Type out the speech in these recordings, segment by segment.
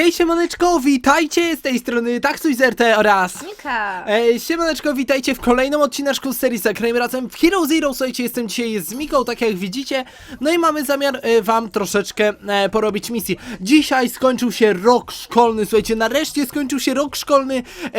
Hej siemaneczko, witajcie z tej strony Taxuizerte oraz... Nika! E, siemaneczko, witajcie w kolejnym odcineczku z serii Zagrajmy razem w Hero Zero. Słuchajcie, jestem dzisiaj z Miką, tak jak widzicie. No i mamy zamiar e, wam troszeczkę e, porobić misji. Dzisiaj skończył się rok szkolny, słuchajcie, nareszcie skończył się rok szkolny. E,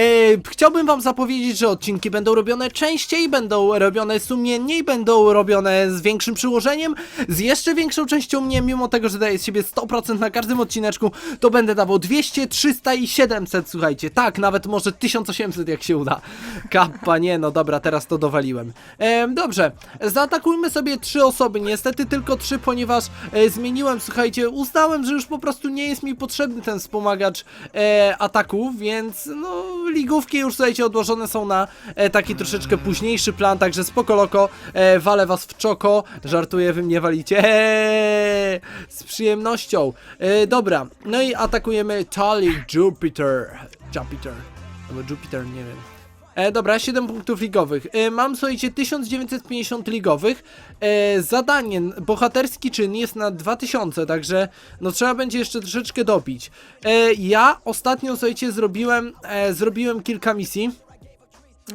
chciałbym wam zapowiedzieć, że odcinki będą robione częściej, będą robione sumienniej, będą robione z większym przyłożeniem, z jeszcze większą częścią mnie, mimo tego, że daję z siebie 100% na każdym odcineczku, to będę dawał 200, 300 i 700, słuchajcie, tak, nawet może 1800 jak się uda. Kappa, nie, no dobra, teraz to dowaliłem. Em, dobrze, zaatakujmy sobie trzy osoby, niestety tylko trzy, ponieważ e, zmieniłem, słuchajcie, uznałem, że już po prostu nie jest mi potrzebny ten wspomagacz e, ataków, więc no, ligówki już, słuchajcie, odłożone są na e, taki troszeczkę późniejszy plan, także spoko loko, e, walę was w czoko, żartuję, wy mnie walicie, eee, z przyjemnością. E, dobra, no i atakujemy Tali Jupiter, Jupiter, albo Jupiter, nie wiem. E, dobra, 7 punktów ligowych. E, mam, słuchajcie, 1950 ligowych. E, zadanie, bohaterski czyn jest na 2000, także no trzeba będzie jeszcze troszeczkę dobić. E, ja ostatnio, słuchajcie, zrobiłem, e, zrobiłem kilka misji.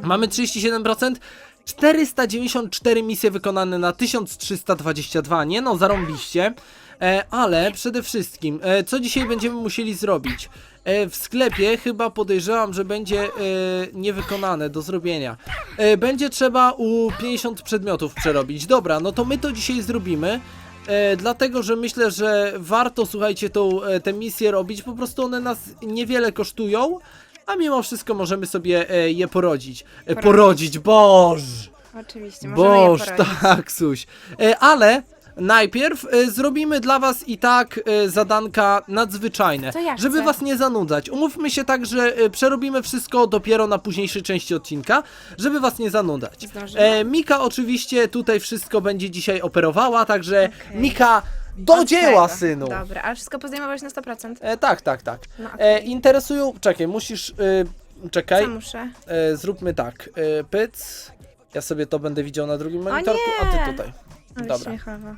Mamy 37%. 494 misje wykonane na 1322, nie no, zarąbiście. E, ale przede wszystkim, e, co dzisiaj będziemy musieli zrobić? E, w sklepie chyba podejrzewam, że będzie e, niewykonane do zrobienia. E, będzie trzeba u 50 przedmiotów przerobić. Dobra, no to my to dzisiaj zrobimy. E, dlatego, że myślę, że warto, słuchajcie, tą, e, te misje robić. Po prostu one nas niewiele kosztują, a mimo wszystko możemy sobie e, je porodzić. E, Porodzić. porodzić, boż! Oczywiście, możemy Boż, je porobić. tak, Suś. E, ale najpierw e, zrobimy dla was i tak e, zadanka nadzwyczajne, To ja żeby chcę. was nie zanudzać. Umówmy się tak, że e, przerobimy wszystko dopiero na późniejszej części odcinka, żeby was nie zanudzać. Zdążymy. E, Mika oczywiście tutaj wszystko będzie dzisiaj operowała, także Okej. Mika do Od dzieła, tego. synu. Dobra, ale wszystko pozdejmowałeś na 100%. E, tak, tak, tak. No, E, interesują, czekaj, musisz, e, czekaj. Co muszę? E, zróbmy tak. E, pyc. Ja sobie to będę widział na drugim monitorku, a ty nie! tutaj. Ale Dobra. śmiechowo.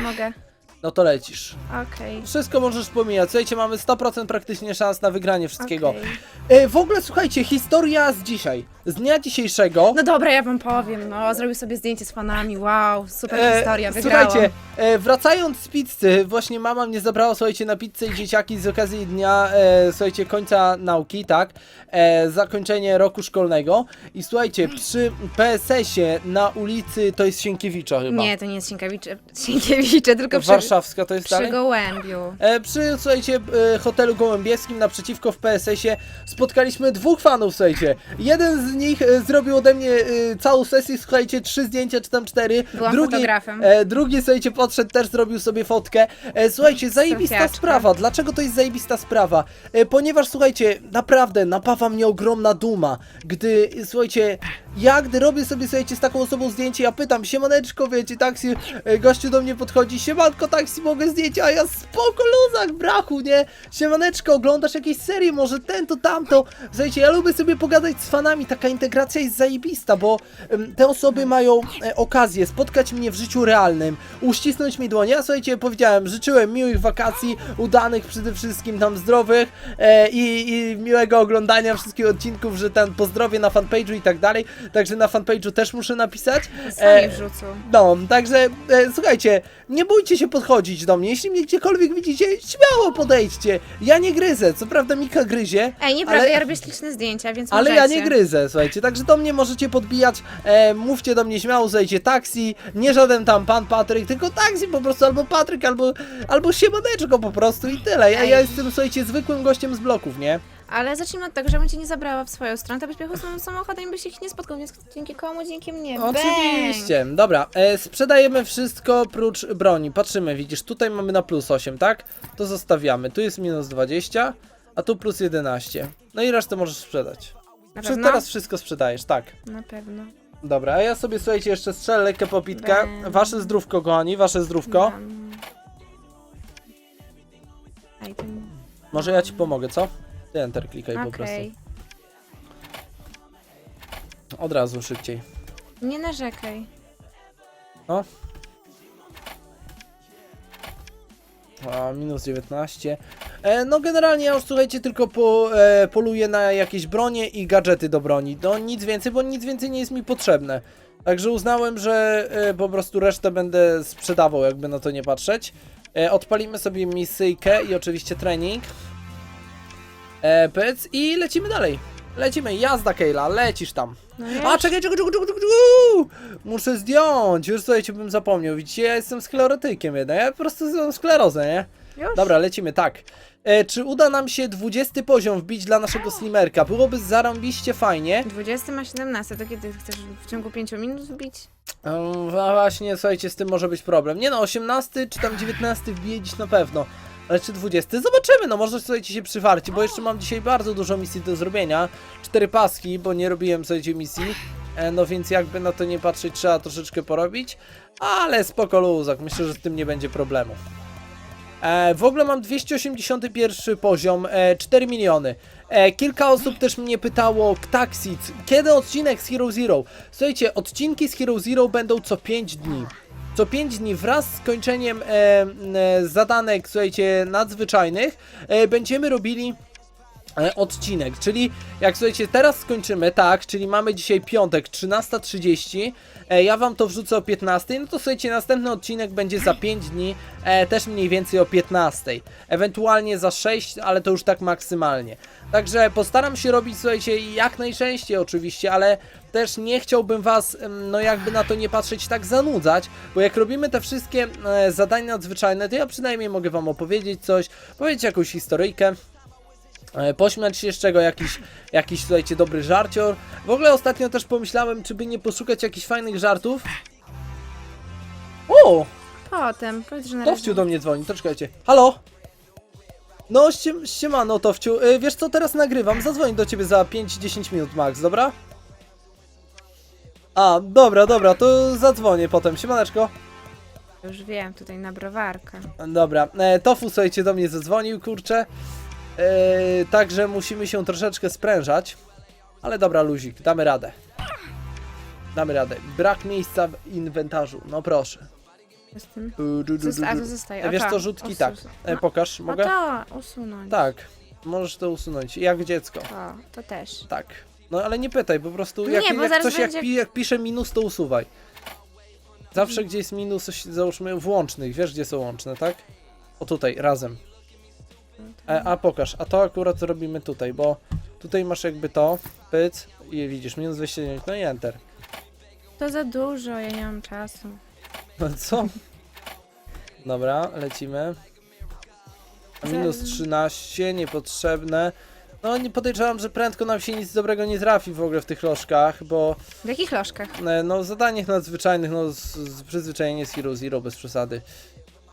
Mogę. No to lecisz. Okej. Wszystko możesz pomijać. Słuchajcie, mamy 100% praktycznie szans na wygranie wszystkiego. Okej. E, w ogóle słuchajcie, historia z dzisiaj. Z dnia dzisiejszego. No dobra, ja wam powiem, no. Zrobił sobie zdjęcie z fanami, wow, super E, historia, wygrałam. Słuchajcie, e, wracając z pizzy, właśnie mama mnie zabrała, słuchajcie, na pizzę i dzieciaki z okazji dnia, e, słuchajcie, końca nauki, tak, e, zakończenie roku szkolnego i słuchajcie, przy PSS-ie na ulicy, to jest Sienkiewicza chyba. Nie, to nie jest Sienkiewicze, Sienkiewicze tylko przy, Warszawska to jest przy dalej? Gołębiu. E, przy, słuchajcie, e, hotelu gołębieskim naprzeciwko w PSS-ie spotkaliśmy dwóch fanów, słuchajcie. Jeden z nich e, zrobił ode mnie e, całą sesję, słuchajcie, trzy zdjęcia, czy tam cztery. Byłam drugi, fotografem. E, drugi, słuchajcie, podszedł, też zrobił sobie fotkę. E, słuchajcie, zajebista Sofiaczka. sprawa. Dlaczego to jest zajebista sprawa? E, ponieważ, słuchajcie, naprawdę napawa mnie ogromna duma, gdy, słuchajcie, ja gdy robię sobie, słuchajcie, z taką osobą zdjęcie, ja pytam, siemaneczko, wiecie, taksi, e, gościu do mnie podchodzi, siemanko, taksi, mogę zdjęcie, a ja spoko, luzak, brachu, nie? Siemaneczko, oglądasz jakieś serie, może ten, to tamto. Słuchajcie, ja lubię sobie pogadać z fanami, taka integracja jest zajebista, bo em, te osoby mają e, okazję spotkać mnie w życiu realnym, uścisnąć mi dłonie. Ja, słuchajcie, powiedziałem, życzyłem miłych wakacji, udanych przede wszystkim, tam zdrowych e, i, i miłego oglądania wszystkich odcinków, że ten pozdrowie na fanpage'u i tak dalej. Także na fanpage'u też muszę napisać. Sami E, wrzucą. no, także e, słuchajcie, nie bójcie się podchodzić do mnie. Jeśli mnie gdziekolwiek widzicie, śmiało podejdźcie. Ja nie gryzę. Co prawda Mika gryzie, Ej, nieprawda, ale- ja robię śliczne zdjęcia, więc ale możecie. ja nie gryzę, słuchajcie. Także do mnie możecie podbijać. E, mówcie do mnie śmiało, słuchajcie, taksi. Nie żaden tam pan Patryk, tylko taksi po prostu, albo Patryk, albo, albo siemaneczko po prostu i tyle. Ja, ja jestem, słuchajcie, zwykłym gościem z bloków, nie? Ale zacznijmy od tego, żebym cię nie zabrała w swoją stronę, to byś pojechał swoim samochodem i byś ich nie spotkał, więc dzięki komu? Dzięki mnie. Bang! Oczywiście. Dobra, e, sprzedajemy wszystko prócz broni. Patrzymy, widzisz, tutaj mamy na plus 8, tak? To zostawiamy. Tu jest minus 20, a tu plus 11. No i resztę możesz sprzedać. Na pewno? teraz wszystko sprzedajesz, tak. Na pewno. Dobra, a ja sobie, słuchajcie, jeszcze strzelę lekkę popitkę. Bam. Wasze zdrówko, kochani, wasze zdrówko. Ten... Może ja ci pomogę, co? Ty enter klikaj po prostu. Okej. Od razu, szybciej. Nie narzekaj. No. A, minus 19. E, no generalnie ja już słuchajcie tylko po, e, poluję na jakieś bronie i gadżety do broni. No nic więcej, bo nic więcej nie jest mi potrzebne. Także uznałem, że e, po prostu resztę będę sprzedawał, jakby na to nie patrzeć. E, odpalimy sobie misyjkę i oczywiście trening. E, pyc i lecimy dalej. Lecimy, jazda Kejla, lecisz tam. No A, czekaj, czekaj, czekaj, czekaj, czekaj, czekaj. Muszę zdjąć, już słuchajcie, bym zapomniał. Widzicie, ja jestem sklerotykiem jednak, ja po prostu mam sklerozę, nie? Już? Dobra, lecimy, tak. E, czy uda nam się 20 poziom wbić dla naszego slimerka? Byłoby zarąbiście fajnie. 20 ma 17, to kiedy chcesz w ciągu 5 minut wbić? Um, właśnie, słuchajcie, z tym może być problem. Nie no, 18 czy tam 19 wbije dziś na pewno. Ale czy 20? Zobaczymy, no może słuchajcie się przywarci, bo jeszcze mam dzisiaj bardzo dużo misji do zrobienia. Cztery paski, bo nie robiłem słuchajcie misji. E, no więc jakby na to nie patrzeć, trzeba troszeczkę porobić. Ale spoko luzak, myślę, że z tym nie będzie problemu. E, w ogóle mam 281 poziom, e, 4 miliony. E, kilka osób też mnie pytało, Taxit, kiedy odcinek z Hero Zero? Słuchajcie, odcinki z Hero Zero będą co 5 dni. Co 5 dni wraz z kończeniem e, e, zadanek, słuchajcie, nadzwyczajnych, e, będziemy robili odcinek, czyli jak słuchajcie, teraz skończymy, tak, czyli mamy dzisiaj piątek, 13.30, e, ja wam to wrzucę o 15, no to słuchajcie, następny odcinek będzie za 5 dni, e, też mniej więcej o 15, ewentualnie za 6, ale to już tak maksymalnie. Także postaram się robić, słuchajcie, jak najczęściej oczywiście, ale też nie chciałbym was, no jakby na to nie patrzeć, tak zanudzać, bo jak robimy te wszystkie e, zadania nadzwyczajne, to ja przynajmniej mogę wam opowiedzieć coś, powiedzieć jakąś historyjkę, E, Pośmiać się z czego, jakiś, jakiś, słuchajcie, dobry żarcior. W ogóle ostatnio też pomyślałem, czy by nie poszukać jakichś fajnych żartów. O! Potem, powiedz, że na Towciu do mnie dzwoni, to czekajcie. Halo? No, ściem, siemano, Towciu. Y, wiesz co, teraz nagrywam, zadzwonię do ciebie za 5-10 minut max, dobra? A, dobra, dobra, to zadzwonię potem, siemaneczko. Już wiem, tutaj na browarkę. Dobra, e, Tofu, słuchajcie, do mnie zadzwonił, kurczę. E, także musimy się troszeczkę sprężać. Ale dobra, luzik, damy radę. Damy radę. Brak miejsca w inwentarzu, no proszę. Du, du, du, du, a du. zostaje. O, Wiesz to, co, rzutki usu- tak. E, No, pokaż, o mogę? to, usunąć. Tak, możesz to usunąć, jak dziecko. O, to też. Tak. No ale nie pytaj, po prostu Nie, jak, bo jak zaraz coś jak, będzie- pi, jak pisze minus, to usuwaj. Zawsze gdzie jest minus, coś, załóżmy w łącznych, wiesz gdzie są łączne, tak? O tutaj, razem. E, a pokaż, a to akurat robimy tutaj, bo tutaj masz jakby to, pyc i widzisz, minus 209, no i enter. To za dużo, ja nie mam czasu. No co? Dobra, lecimy. Minus 13, niepotrzebne. No nie podejrzewam, że prędko nam się nic dobrego nie trafi w ogóle w tych lożkach, bo W jakich lożkach? E, No, w zadaniach nadzwyczajnych, no, z, z przyzwyczajenie z Hero Zero, bez przesady.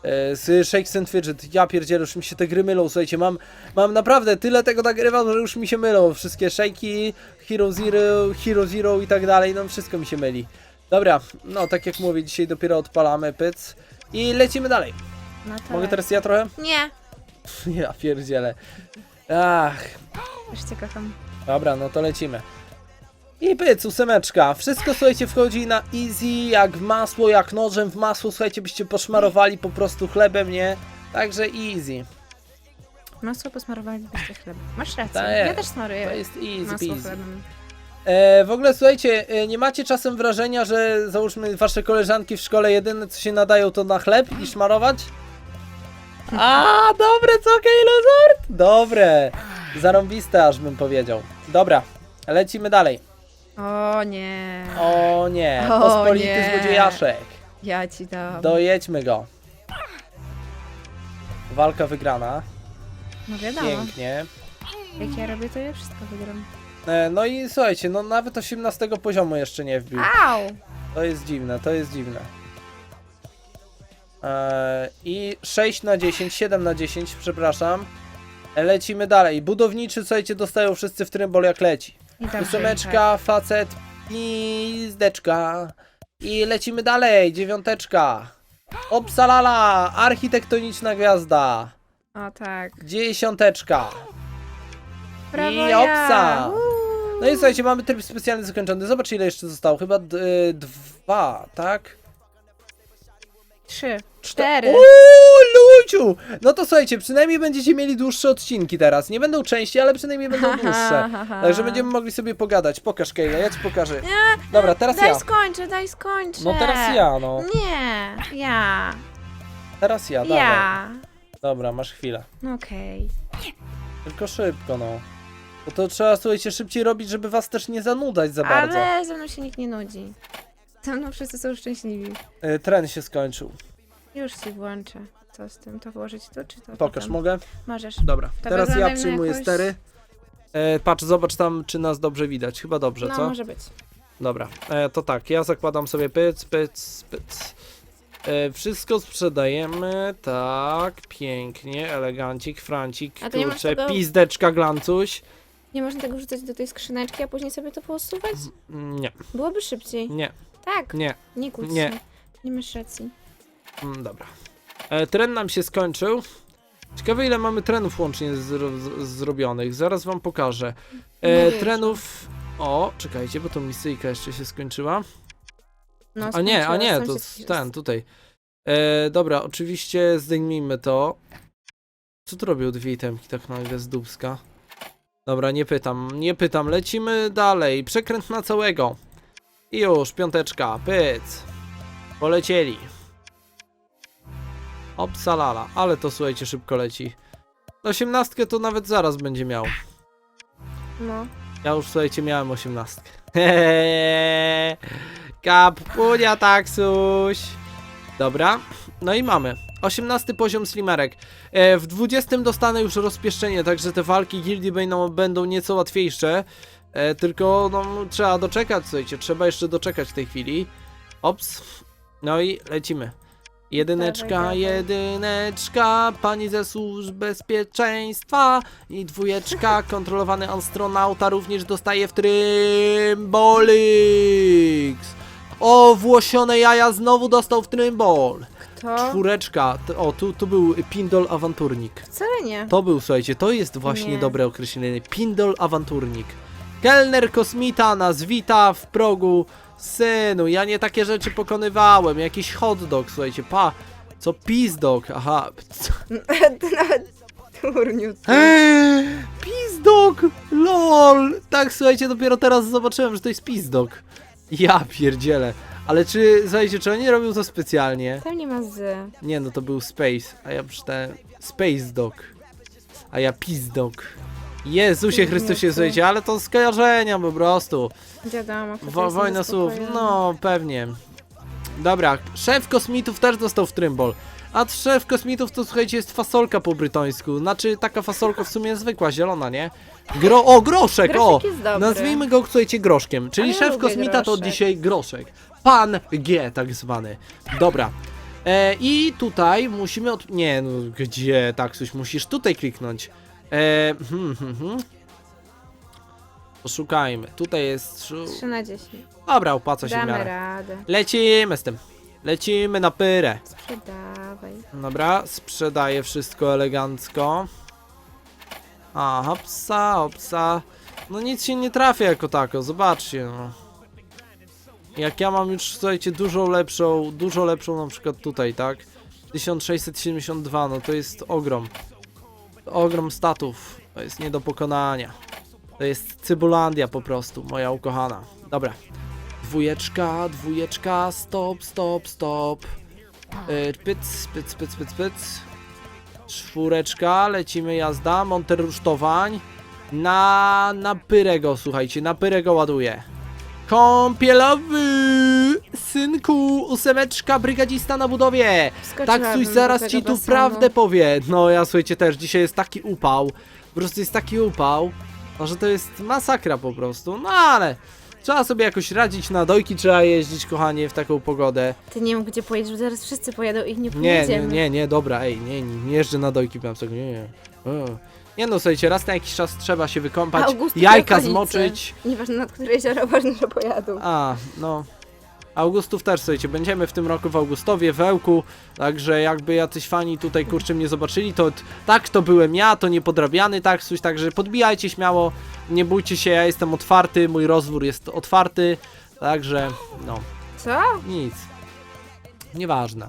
E, Z Shakes and Fidget, ja pierdzielę, już mi się te gry mylą, słuchajcie, mam, mam naprawdę tyle tego nagrywam, że już mi się mylą, wszystkie Shake'i, Hero Zero, Hero Zero i tak dalej, no wszystko mi się myli. Dobra, no tak jak mówię, dzisiaj dopiero odpalamy pyc i lecimy dalej. No to Mogę teraz ja trochę? Nie, Ja pierdzielę. Ach, już cię kocham. Dobra, no to lecimy. I pyc, ósemeczka. Wszystko, słuchajcie, wchodzi na easy, jak w masło, jak nożem w masło. Słuchajcie, byście poszmarowali po prostu chlebem, nie? Także easy. Masło posmarowali byście chleb. Masz rację, Tak ja jest. też smaruję To jest easy masło peasy. chlebem. E, w ogóle, słuchajcie, e, nie macie czasem wrażenia, że załóżmy wasze koleżanki w szkole jedyne co się nadają to na chleb i szmarować? A, dobre, co, Kejlozort? Dobre. Zarąbiste, aż bym powiedział. Dobra, lecimy dalej. O nie, O nie, O pospolity nie. złodziejaszek. ja ci dam. Dojedźmy go. Walka wygrana. No wiadomo, Pięknie. jak ja robię, to ja wszystko wygram. E, No i słuchajcie, no nawet 18 poziomu jeszcze nie wbił. Au! To jest dziwne, to jest dziwne. E, I 6 na 10, 7 na 10, przepraszam. E, Lecimy dalej. Budowniczy, słuchajcie, dostają wszyscy w trymbol jak leci. I tam Ósemeczka, facet, pizdeczka. I lecimy dalej, dziewiąteczka. Opsalala, architektoniczna gwiazda. O tak. Dziesiąteczka. Brawo I ja! opsa. Uuu. No i słuchajcie, mamy tryb specjalny zakończony. Zobacz ile jeszcze zostało. Chyba y, dwa, tak? Trzy, cztery. Uuu, No to słuchajcie, przynajmniej będziecie mieli dłuższe odcinki teraz. Nie będą części, ale przynajmniej będą dłuższe. Także będziemy mogli sobie pogadać. Pokaż Kejla, ja ci pokażę. Dobra, teraz Daj ja. skończę, daj skończę. No teraz ja, no. Nie, ja. Teraz ja, dawaj. Ja. Dobra, masz chwilę. No Okej. Tylko szybko, no. Bo to trzeba, słuchajcie, szybciej robić, żeby was też nie zanudzać za bardzo. Ale ze mną się nikt nie nudzi. Ze mną wszyscy są szczęśliwi. Y, Tren się skończył. Już ci włączę. Co z tym? To włożyć tu czy to? Pokaż, potem? mogę? Możesz. Dobra, To teraz ja na przyjmuję jakąś- stery. E, patrz, zobacz tam, czy nas dobrze widać. Chyba dobrze, no, co? może być. Dobra, e, to tak, ja zakładam sobie pyc, pyc, pyc. E, wszystko sprzedajemy, tak, pięknie, elegancik, francik, A to nie masz kurczę, tego- pizdeczka, glancuś. Nie można tego wrzucać do tej skrzyneczki, a później sobie to posuwać? Mm, Nie, Byłoby szybciej. nie, Tak, nie, nie kłóć Nie. się. Nie masz racji. mm, dobra. E, tren nam się skończył. Ciekawe ile mamy trenów łącznie zro zrobionych, zaraz wam pokażę. E, wierzę. trenów, o, czekajcie, bo to misyjka jeszcze się skończyła. No, A nie, a nie, to ten, tutaj. E, dobra, oczywiście zdejmijmy to. Co tu robią dwie itemki tak nagle z dubska? Dobra, nie pytam, nie pytam, lecimy dalej. Przekręt na całego. I już, piąteczka, pyc. Polecieli. Opsalala, ale to słuchajcie, szybko leci. Osiemnastkę to nawet zaraz będzie miał. No. Ja już słuchajcie, miałem osiemnastkę. Hehehe. Kapunia taksuś. Dobra, no i mamy. 18 poziom slimerek. E, w 20 dostanę już rozpieszczenie, także te walki gildii będą, będą nieco łatwiejsze. E, tylko no, trzeba doczekać, słuchajcie, trzeba jeszcze doczekać w tej chwili. Ops. No i lecimy. Jedyneczka, jedyneczka, pani ze służb bezpieczeństwa i dwójeczka, kontrolowany astronauta również dostaje w Trymbolix. O, włosione jaja znowu dostał w Trymbol. Kto? Czwóreczka, t- o, tu, tu był Pindol Awanturnik. Wcale nie. To był, słuchajcie, to jest właśnie Nie. dobre określenie. Pindol Awanturnik. Kelner Kosmita nas wita w progu. Synu, ja nie takie rzeczy pokonywałem. Jakiś hot dog, słuchajcie, pa. Co pizdog? Aha. co- Ty nawet turniu. ty. Eee, Pizdog! LOL! Tak, słuchajcie, dopiero teraz zobaczyłem, że to jest pizdog. Ja pierdzielę. Ale czy, słuchajcie, czy oni robią to specjalnie? Tam nie ma z. Nie, no to był Space, a ja przeczytałem Space Dog. A ja Pizdog. Jezusie Chrystusie, słuchajcie, ale to skojarzenia po prostu. Wiadomo. kto to Wo jest wojna słów, no pewnie. Dobra, szef kosmitów też dostał w Trymbol. A szef kosmitów to słuchajcie jest fasolka po brytońsku. Znaczy taka fasolka w sumie zwykła, zielona, nie? Gro o, groszek, o! Groszek jest dobry. Nazwijmy go, słuchajcie, groszkiem. Czyli Ale szef lubię kosmita to groszek. dzisiaj groszek. Pan G, tak zwany. Dobra. E, I tutaj musimy od... Nie, no gdzie, tak, coś musisz tutaj kliknąć. E, hmm, hmm, hmm. Poszukajmy. Tutaj jest... szu- 3 na 10. Dobra, opłaca się w Damy miarę. radę. Lecimy z tym. Lecimy na pyrę. Sprzedawaj. Dobra, sprzedaję wszystko elegancko. A, hopsa, hopsa. No nic się nie trafia jako tako, zobaczcie no. Jak ja mam już, słuchajcie, dużo lepszą, dużo lepszą na przykład tutaj, tak? 1672, no to jest ogrom. Ogrom statów, to jest nie do pokonania. To jest Cybulandia po prostu, moja ukochana. Dobra. Dwójeczka, dwójeczka, stop, stop, stop. Yy, pyc, pyc, pyc, pyc, pyc. Czwóreczka, lecimy jazda, monter rusztowań. Na, na pyrego, słuchajcie, na pyrego ładuję. Kąpielowy, synku, ósemeczka, brygadzista na budowie. Tak, do zaraz tego ci tu basenu. prawdę powie. No ja słuchajcie też, dzisiaj jest taki upał. Po prostu jest taki upał, no, że to jest masakra po prostu. No ale trzeba sobie jakoś radzić, na dojki trzeba jeździć, kochanie, w taką pogodę. Ty nie wiem gdzie pojedziesz, bo zaraz wszyscy pojadą i nie Nie, nie, pojedziemy. nie, nie, dobra, ej, nie, nie, nie jeżdżę na dojki Plamsego, nie, nie. E. Nie no, słuchajcie, raz na jakiś czas trzeba się wykąpać, jajka zmoczyć. Nieważne nad które jezioro, ważne, że pojadą. A, no. Augustów też, słuchajcie, będziemy w tym roku w Augustowie, w Ełku, także jakby jacyś fani tutaj kurczę mnie zobaczyli, to tak, to byłem ja, to niepodrabiany taksuś, także podbijajcie śmiało, nie bójcie się, ja jestem otwarty, mój rozwór jest otwarty, także, no, Co? nic. Nieważne.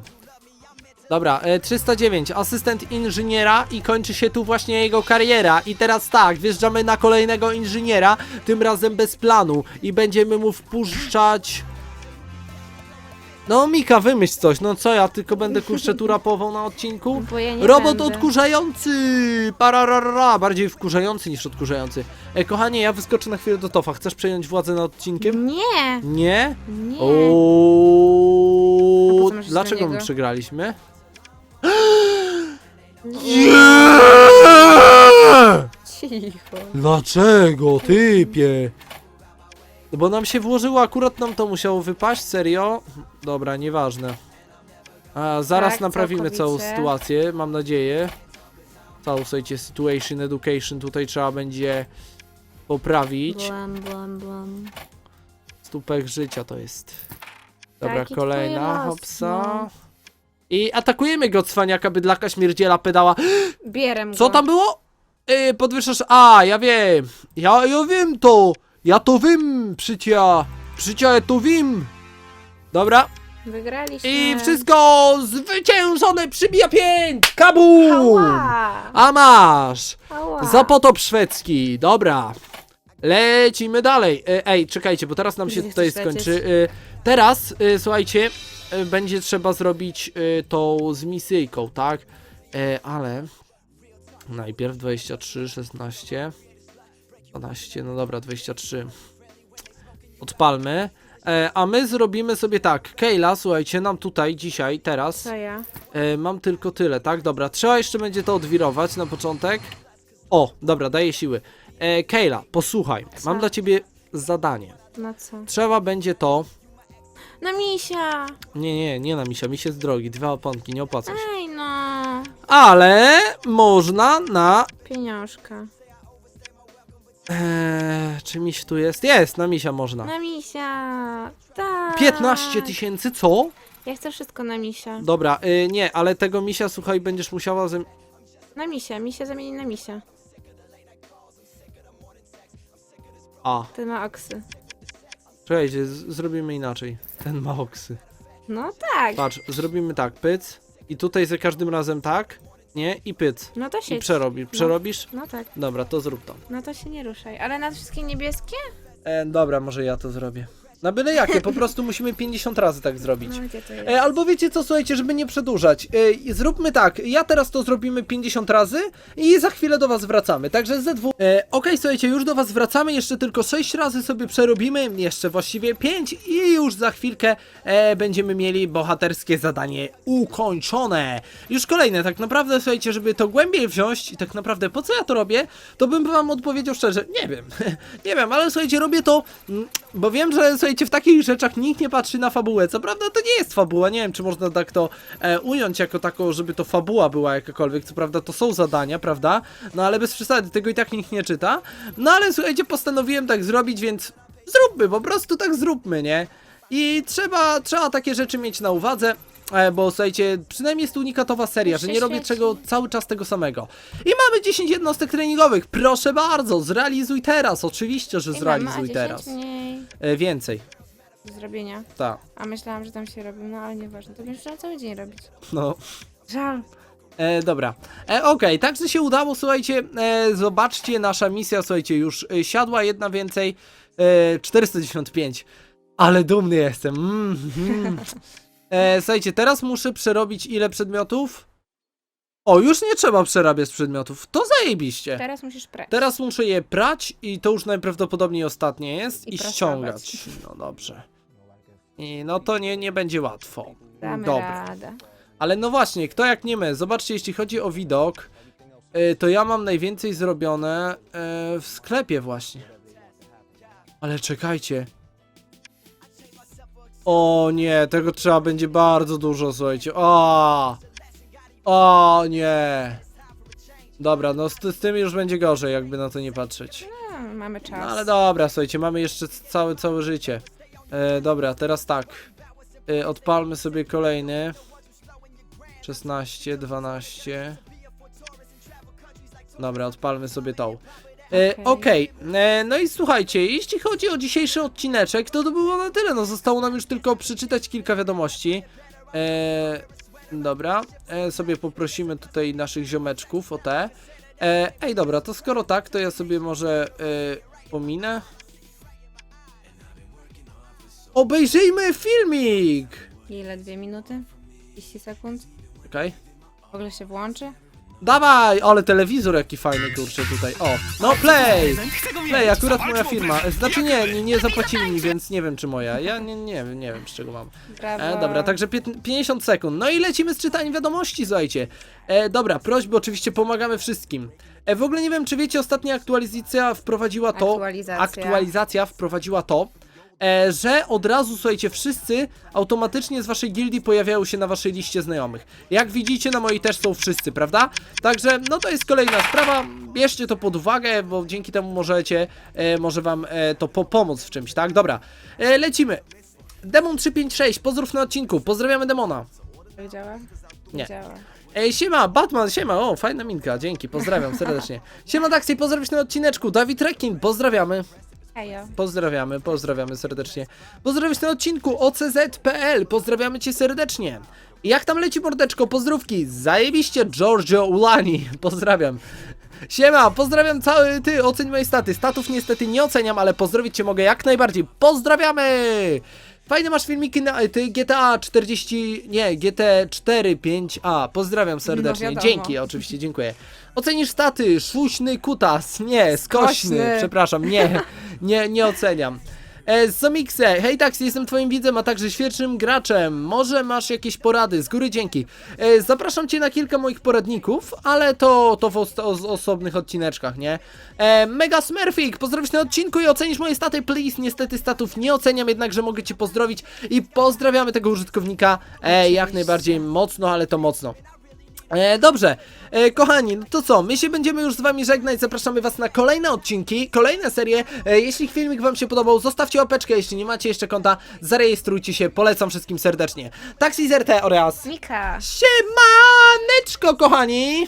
Dobra, e, 309, asystent inżyniera i kończy się tu właśnie jego kariera. I teraz tak, wjeżdżamy na kolejnego inżyniera, tym razem bez planu i będziemy mu wpuszczać... No Mika, wymyśl coś, no co ja tylko będę kurczę tu rapował na odcinku? Bo ja nie Robot będę. odkurzający! Pararara, bardziej wkurzający niż odkurzający. E, kochanie, ja wyskoczę na chwilę do Tofa. Chcesz przejąć władzę nad odcinkiem? Nie, Nie? nie. A po co masz Dlaczego do my niego? przegraliśmy? Cicho. Dlaczego, typie? No bo nam się włożyło, akurat nam to musiało wypaść, serio? Dobra, nieważne. A, zaraz Tak, naprawimy całą całkowicie. sytuację, mam nadzieję. Całą, słuchajcie, situation, education tutaj trzeba będzie poprawić. Blam, blam, blam. Stupek życia to jest. Dobra, Taki kolejna, twój los, hopsa. no. I atakujemy go, cwaniaka, bydlaka, śmierdziela, pedała. Bierem Co go. tam było? Yy, podwyższasz. A, ja wiem. Ja, ja wiem to. Ja to wiem, przycia. Przycia, ja to wiem. Dobra. Wygraliśmy. I wszystko zwyciężone przybija pięć. Kabu! Ała! A masz. Ała. Za potop szwedzki. Dobra. Lecimy dalej. E, Ej, czekajcie, bo teraz nam się Gdzie tutaj chcesz skończy. E, Teraz, e, słuchajcie, e, będzie trzeba zrobić e, tą z misyjką, tak? E, Ale najpierw 23, 16, 12, no dobra, 23. Odpalmy. E, A my zrobimy sobie tak. Kejla, słuchajcie, nam tutaj dzisiaj, teraz. Co ja? E, mam tylko tyle, tak? Dobra, trzeba jeszcze będzie to odwirować na początek. O, dobra, daję siły. E, Kejla, posłuchaj, Co? mam dla ciebie zadanie. No co? Trzeba będzie to... Na misia! Nie, nie, nie na misia, miś jest drogi, dwa oponki, nie opłaca się. Ej no! Ale można na... Pieniążka. Eee, czy miś tu jest? Jest, na misia można. Na misia! Tak! 15 tysięcy, co? Ja chcę wszystko na misia. Dobra, y, nie, ale tego misia, słuchaj, będziesz musiała... Zem... Na misia, misia zamieni na misia. A, Ten ma oksy. czekajcie, z- zrobimy inaczej. Ten ma oksy. No tak! Patrz, zrobimy tak, pyc. I tutaj za każdym razem tak, nie? I pyc. No to I siedź. przerobisz. Przerobisz? No tak. Dobra, to zrób to. No to się nie ruszaj. Ale na wszystkie niebieskie? E, dobra, może ja to zrobię. Na byle jakie, po prostu musimy 50 razy tak zrobić. No gdzie to jest? E, albo wiecie co, słuchajcie, żeby nie przedłużać. E, zróbmy tak, ja teraz to zrobimy 50 razy i za chwilę do was wracamy. Także ZW. E, Okej, słuchajcie, już do was wracamy, jeszcze tylko 6 razy sobie przerobimy, jeszcze właściwie 5 i już za chwilkę e, będziemy mieli bohaterskie zadanie ukończone. Już kolejne, tak naprawdę, słuchajcie, żeby to głębiej wziąć i tak naprawdę po co ja to robię, to bym wam odpowiedział szczerze, nie wiem, nie wiem, ale słuchajcie, robię to, mm, bo wiem, że słuchajcie, w takich rzeczach nikt nie patrzy na fabułę. Co prawda to nie jest fabuła, nie wiem, czy można tak to e, ująć jako taką, żeby to fabuła była jakakolwiek. Co prawda to są zadania, prawda? No ale bez przesady, tego i tak nikt nie czyta. No ale słuchajcie, postanowiłem tak zrobić, więc zróbmy, po prostu tak zróbmy, nie? I trzeba, trzeba takie rzeczy mieć na uwadze. E, Bo słuchajcie, przynajmniej jest to unikatowa seria, że nie robię czego cały czas tego samego. I mamy 10 jednostek treningowych. Proszę bardzo, zrealizuj teraz. Oczywiście, że zrealizuj 10 teraz. mniej E, więcej, do zrobienia. tak. A myślałam, że tam się robił, no ale nieważne. To będziesz trzeba cały dzień robić. No. Żal. E, dobra. E, Okej, także się udało, słuchajcie. E, zobaczcie, nasza misja, słuchajcie, już e, siadła jedna więcej. E, 495. Ale dumny jestem. Mm, mm. E, słuchajcie, teraz muszę przerobić ile przedmiotów? O, już nie trzeba przerabiać przedmiotów. To zajebiście. Teraz musisz prać. Teraz muszę je prać i to już najprawdopodobniej ostatnie jest i, I ściągać. No dobrze. I no to nie, nie będzie łatwo. Damy Dobra. radę. Ale no właśnie, kto jak nie my? Zobaczcie, jeśli chodzi o widok, y, to ja mam najwięcej zrobione y, w sklepie właśnie. Ale czekajcie. O nie, tego trzeba będzie bardzo dużo, słuchajcie. O, o nie. Dobra, no z, z tym już będzie gorzej, jakby na to nie patrzeć. No, mamy czas. No ale dobra, słuchajcie, mamy jeszcze całe, całe życie. E, dobra, teraz tak. E, odpalmy sobie kolejny. 16, 12. Dobra, odpalmy sobie tą. E, Okej. E, no i słuchajcie, jeśli chodzi o dzisiejszy odcineczek, to to było na tyle. No zostało nam już tylko przeczytać kilka wiadomości. E, Dobra, e, sobie poprosimy tutaj naszych ziomeczków o te. E, ej, dobra, to skoro tak, to ja sobie może e, pominę. Obejrzyjmy filmik! Ile? Dwie minuty? 30 sekund? Okej. W ogóle się włączy? Dawaj! Ale telewizor jaki fajny, kurczę, tutaj. O, no play! Play, akurat moja firma. Znaczy nie, nie, nie zapłacili mi, więc nie wiem czy moja. Ja nie, nie wiem, nie wiem z czego mam. E, dobra, także pięt- 50 sekund. No i lecimy z czytaniem wiadomości, słuchajcie. E, dobra, prośby oczywiście pomagamy wszystkim. E, w ogóle nie wiem, czy wiecie, ostatnia aktualizacja wprowadziła to. Aktualizacja. Aktualizacja wprowadziła to. E, że od razu, słuchajcie, wszyscy automatycznie z waszej gildii pojawiają się na waszej liście znajomych. Jak widzicie, na mojej też są wszyscy, prawda? Także, no to jest kolejna sprawa. Bierzcie to pod uwagę, bo dzięki temu możecie, e, może wam e, to po pomóc w czymś, tak? Dobra, e, lecimy. Demon 356, pozdrów na odcinku, pozdrawiamy Demona. Nie działa? Nie. Ej, siema, Batman, siema, o, fajna minka, dzięki, pozdrawiam serdecznie. Siema, Daxi, pozdrowić na odcineczku, Dawid Rekin, pozdrawiamy. Pozdrawiamy, pozdrawiamy serdecznie. Pozdrowić na odcinku OCZ.pl, pozdrawiamy cię serdecznie. I Jak tam leci mordeczko, pozdrówki, zajebiście Giorgio Ulani, pozdrawiam. Siema, pozdrawiam cały ty, oceń moje staty. Statów niestety nie oceniam, ale pozdrowić cię mogę jak najbardziej. Pozdrawiamy! Fajne masz filmiki na ty GTA 40, nie, GT 4 5A. Pozdrawiam serdecznie. wiadomo. Dzięki, oczywiście, dziękuję. Ocenisz staty, szłuśny kutas, nie, skośny, Skośny. przepraszam, nie, nie, nie oceniam. E, Zomixe, hej Taxi, jestem twoim widzem, a także świetnym graczem. Może masz jakieś porady, z góry dzięki. E, zapraszam cię na kilka moich poradników, ale to, to w os os osobnych odcineczkach, nie? E, Mega Smurfik, pozdrowisz na odcinku i ocenisz moje staty, please. Niestety statów nie oceniam, jednakże mogę cię pozdrowić i pozdrawiamy tego użytkownika e, jak najbardziej mocno, ale to mocno. E, dobrze, e, kochani, no to co, my się będziemy już z wami żegnać, zapraszamy was na kolejne odcinki, kolejne serie, e, jeśli filmik wam się podobał, zostawcie łapeczkę, jeśli nie macie jeszcze konta, zarejestrujcie się, polecam wszystkim serdecznie. Taxi z RT oraz Mika. siemaneczko, kochani!